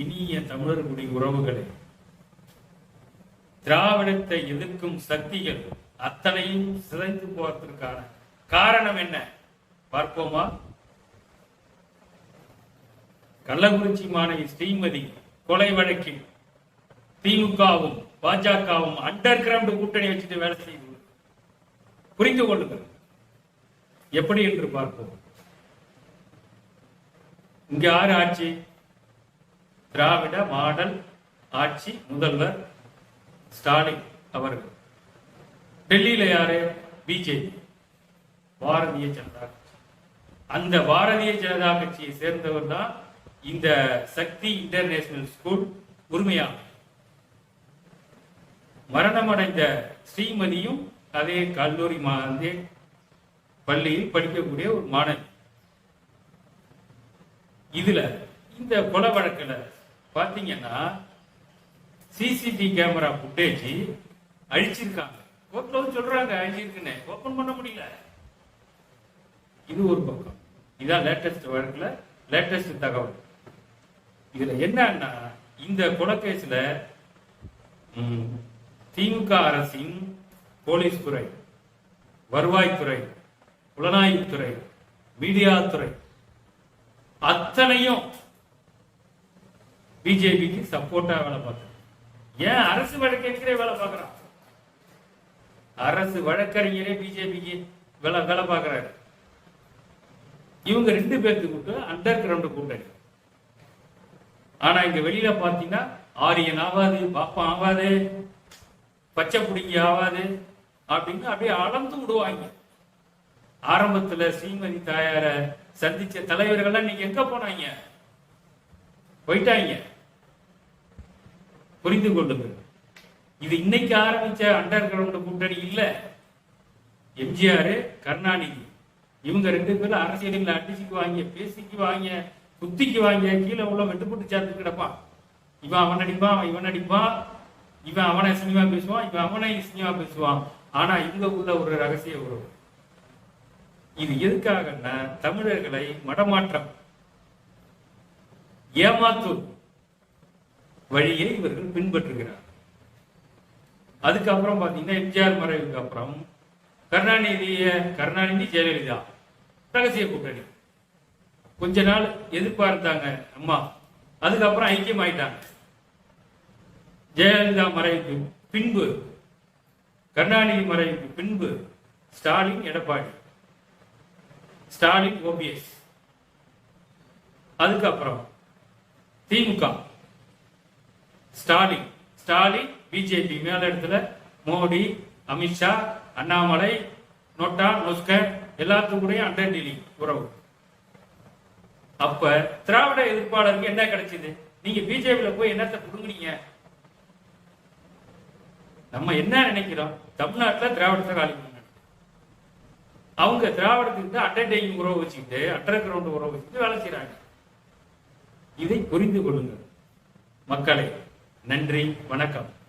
இனிய தமிழர்களுடைய உறவுகளே திராவிடத்தை எதிர்க்கும் சக்திகள் அத்தனையும் சிதைந்து போவதற்கான காரணம் என்ன? பார்ப்போமா? கள்ளக்குறிச்சி மாணவி ஸ்ரீமதி கொலை வழக்கில் திமுகவும் பாஜகவும் அண்டர் கிரவுண்ட் கூட்டணி வச்சுட்டு வேலை செய்து புரிந்து கொள்ளுங்கள். எப்படி என்று பார்ப்போம். இங்க யாரு ஆட்சி? திராவிட மாடல் ஆட்சி முதல்வர் ஸ்டாலின் அவர்கள். டெல்லியில யாரு? பிஜேபி. பாரதிய ஜனதா கட்சி. அந்த பாரதிய ஜனதா கட்சியை சேர்ந்தவர் தான் இந்த சக்தி இன்டர்நேஷனல் ஸ்கூல் உரிமையாளர். மரணமடைந்த ஸ்ரீமதியும் அதே கல்லூரி மாதே பள்ளியில் படிக்கக்கூடிய ஒரு மாணவி. இதுல இந்த கொலை வழக்குல பாத்தீங்கன்னா சிசிடிவி கேமரா ஃபுட்டேஜ் அழிச்சிருக்காங்க. கோர்ட்ல வந்து சொல்றாங்க அழிச்சிருக்குன்னு ஓபன் பண்ண முடியல. இது ஒரு பக்கம். இதான் லேட்டஸ்ட் வழக்குல லேட்டஸ்ட் தகவல். இதுல என்னன்னா இந்த கொலைகேஸ்ல திமுக அரசின் போலீஸ் துறை வருவாய்த்துறை புலனாய்வுத்துறை மீடியா துறை அத்தனையும் பிஜேபிக்கு சப்போர்ட்டா வேலை பார்க்கறான். ஏன் அரசு வழக்கறிஞரே வேலை பார்க்கறான்? அரசு வழக்கறிஞரே பிஜேபிக்கு வேலை வேலை பார்க்கறாரு. இவங்க ரெண்டு பேர்த்துக்கு மட்டும் அண்டர் கிரவுண்ட் கூட்டணி. ஆனா இங்க வெளியில பாத்தீங்கன்னா ஆரியன் ஆவாது பாப்பா ஆவாது பச்சை புடிங்கி ஆவாது அப்படின்னு அப்படியே அளந்து விடுவாங்க. ஆரம்பத்துல ஸ்ரீமதி தாயார சந்திச்ச தலைவர்கள்லாம் நீங்க எங்க போனாங்க? போயிட்டாங்க. புரிந்து கொள்ளுங்கள். இது இன்னைக்கு ஆரம்பிச்ச அண்டர் கிரவுண்ட் கூட்டணி இல்ல. எம்ஜிஆர் கருணாநிதி இவங்க ரெண்டு பேரும் அரசியலில் வாங்கிய புத்திக்கு வாங்கிய கீழே உள்ள வெட்டுப்பட்டு சேர்ந்து கிடப்பான். இவன் அவன் அடிப்பான் அவன் இவன் அடிப்பான். இவன் அவனை சினிமா பேசுவான் இவன் அவனை சினிமா பேசுவான். ஆனா இங்க உள்ள ஒரு ரகசிய உறவு. இது எதுக்காகன்னா தமிழர்களை மடமாற்றம். ஏமாத்தும். வழியை இவர்கள் பின்பற்றுகிறார் அதுக்கப்புறம் பாத்தீங்கன்னா எம்ஜிஆர் மறைவுக்கு அப்புறம் கருணாநிதிய கருணாநிதி ஜெயலலிதா ரகசிய கூட்டணி. கொஞ்ச நாள் எதிர்பார்த்தாங்க அம்மா. அதுக்கப்புறம் ஐக்கியம் ஆயிட்டாங்க ஜெயலலிதா மறைவுக்கு பின்பு கருணாநிதி மறைவுக்கு பின்பு ஸ்டாலின் எடப்பாடி. ஸ்டாலின் ஓபிஎஸ் அதுக்கப்புறம் திமுக ஸ்டாலின். ஸ்டாலின் பிஜேபி மேல இடத்துல மோடி அமித்ஷா அண்ணாமலை நோட்டா நொஸ்கர் எல்லாத்துக்கூடையும் அண்டர் டீலிங் உறவு. அப்ப திராவிட எதிர்ப்பாளருக்கு என்ன கிடைச்சது? நீங்க பிஜேபியில போய் என்னத்தை புடுங்குனீங்க? நம்ம என்ன நினைக்கிறோம்? தமிழ்நாட்டுல திராவிடத்தை காலி அவங்க திராவிடத்துக்கு அண்டர்டேக்கிங் உறவு வச்சுக்கிட்டு அண்டர் கிரவுண்ட் உறவு வச்சுக்கிட்டு வேலை செய்யறாங்க இதை புரிந்து கொள்ளுங்கள் மக்களை. நன்றி வணக்கம்.